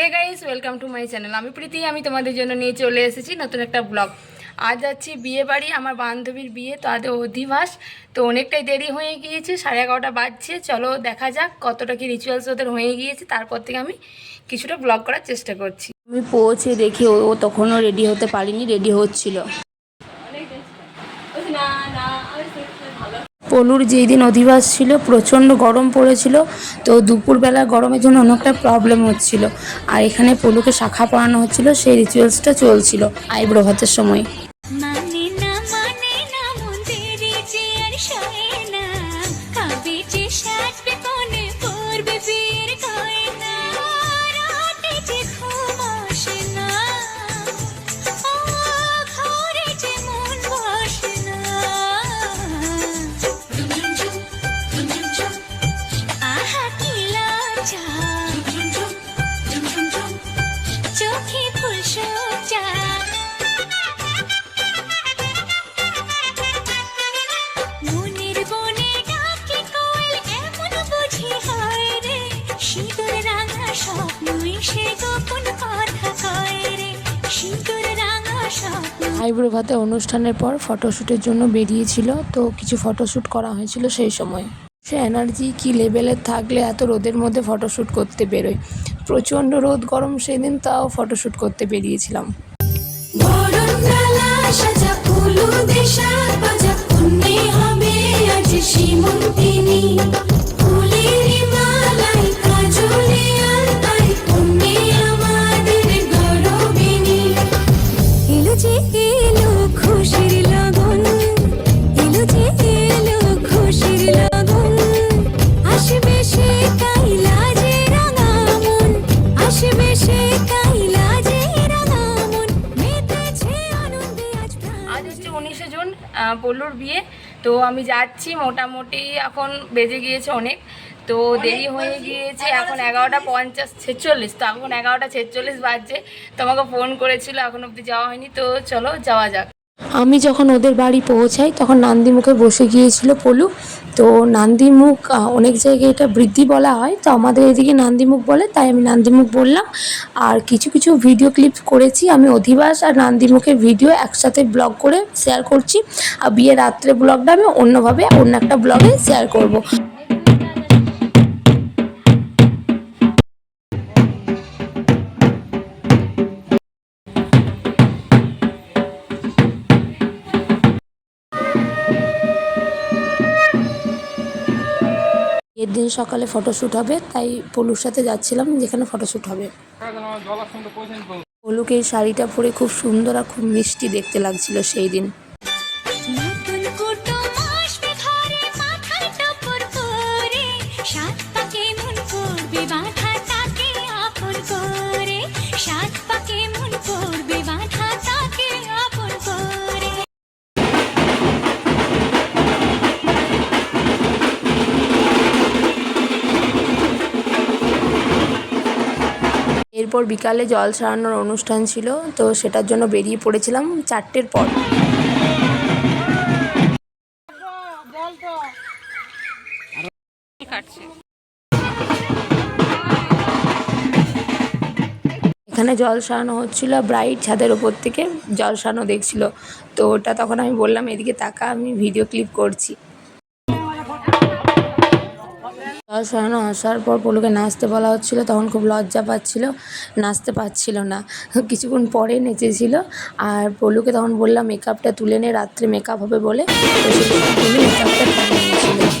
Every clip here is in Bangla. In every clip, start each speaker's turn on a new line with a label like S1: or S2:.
S1: Hey guys welcome to my channel আমি প্রীতি, আমি তোমাদের জন্য নিয়ে চলে এসেছি নতুন একটা ব্লগ আজ যাচ্ছি বিয়ে বাড়ি, আমার বান্ধবীর বিয়ে তো আদে অধিবাস। তো অনেকটাই দেরি হয়ে গিয়েছে, সাড়ে এগারোটা বাজছে। চলো দেখা যাক কতটা কি রিচুয়ালস ওদের হয়ে গিয়েছে। তারপর থেকে আমি কিছুটা ব্লগ করার চেষ্টা করছি।
S2: আমি পৌঁছে দেখি ও তখনও রেডি হতে পারিনি রেডি হচ্ছিল। পলুর যেই দিন অধিবাস ছিল, প্রচণ্ড গরম পড়েছিল, তো দুপুরবেলা গরমের জন্য অনেকটা প্রবলেম হচ্ছিল। আর এখানে পলুকে শাখা পড়ানো হচ্ছিল, সেই রিচুয়ালসটা চলছিল আইব্রো ভাতের সময়।
S3: মানে মানে
S2: আইব্রো ভাতে অনুষ্ঠানের পর ফটোশ্যুটের জন্য বেরিয়েছিল, তো কিছু ফটোশ্যুট করা হয়েছিল সেই সময়। সে এনার্জি কি লেভেলের থাকলে এত রোদের মধ্যে ফটোশ্যুট করতে বেরোয়? প্রচণ্ড রোদ গরম সেদিন, তাও ফটোশ্যুট করতে বেরিয়েছিলাম।
S1: পল্লুর বিয়ে। তো আমি যাচ্ছি মোটামুটি এখন বেজে গিয়েছে অনেক। তো দেরি হয়ে গিয়েছে এখন এগারোটা পঞ্চাশ ছেচল্লিশ। তো এখন এগারোটা ছেচল্লিশ বাজছে। তোমাকে ফোন করেছিল এখন অবধি যাওয়া হয়নি। তো চলো যাওয়া যাক।
S2: আমি যখন ওদের বাড়ি পৌঁছাই, তখন নান্দিমুখে বসে গিয়েছিল পলু। তো নান্দিমুখ অনেক জায়গায় এটা বৃদ্ধি বলা হয়। তো আমাদের এদিকে নান্দিমুখ বলে, তাই আমি নান্দিমুখ বললাম। আর কিছু কিছু ভিডিও ক্লিপ করেছি। আমি অধিবাস আর নান্দিমুখের ভিডিও একসাথে ব্লগ করে শেয়ার করছি। আর বিয়ে রাত্রে ব্লগটা আমি অন্যভাবে অন্য একটা ব্লগে শেয়ার করব। এর দিন সকালে ফটোশ্যুট হবে, তাই পলুর সাথে যাচ্ছিলাম যেখানে ফটোশ্যুট হবে। পলুকে এই শাড়িটা পরে খুব সুন্দর আর খুব মিষ্টি দেখতে লাগছিল সেই দিন। এরপর বিকালে জল সারানোর অনুষ্ঠান ছিল, তো সেটার জন্য বেরিয়ে পড়েছিলাম চারটের পর। এখানে জল সারানো হচ্ছিল, ব্রাইট ছাদের ওপর থেকে জল সারানো দেখছিল। তো ওটা তখন আমি বললাম, এদিকে তাকা, আমি ভিডিও ক্লিপ করছি। সারানো আসার পর পলুকে নাচতে বলা হচ্ছিল, তখন খুব লজ্জা পাচ্ছিল, নাচতে পারছিল না। কিছুক্ষণ পরে নেচেছিল, আর পলুকে তখন বললাম মেকআপটা তুলে নে, রাত্রে মেকআপ হবে বলে। মেকআপটা তুলে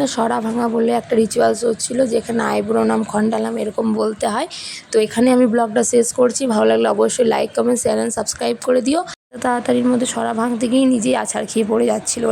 S2: এখানে সরা ভাঙা বলে একটা রিচুয়ালস হচ্ছিল যেখানে আইব্রো নাম খণ্ডালাম এরকম বলতে হয়। তো এখানে আমি ব্লগটা শেষ করছি। ভালো লাগলে অবশ্যই like comment share and subscribe করে দিও। তাড়াতাড়ির মধ্যে সরা ভাঙতে গিয়ে নিজেই আছাড় খেয়ে পড়ে যাচ্ছিল।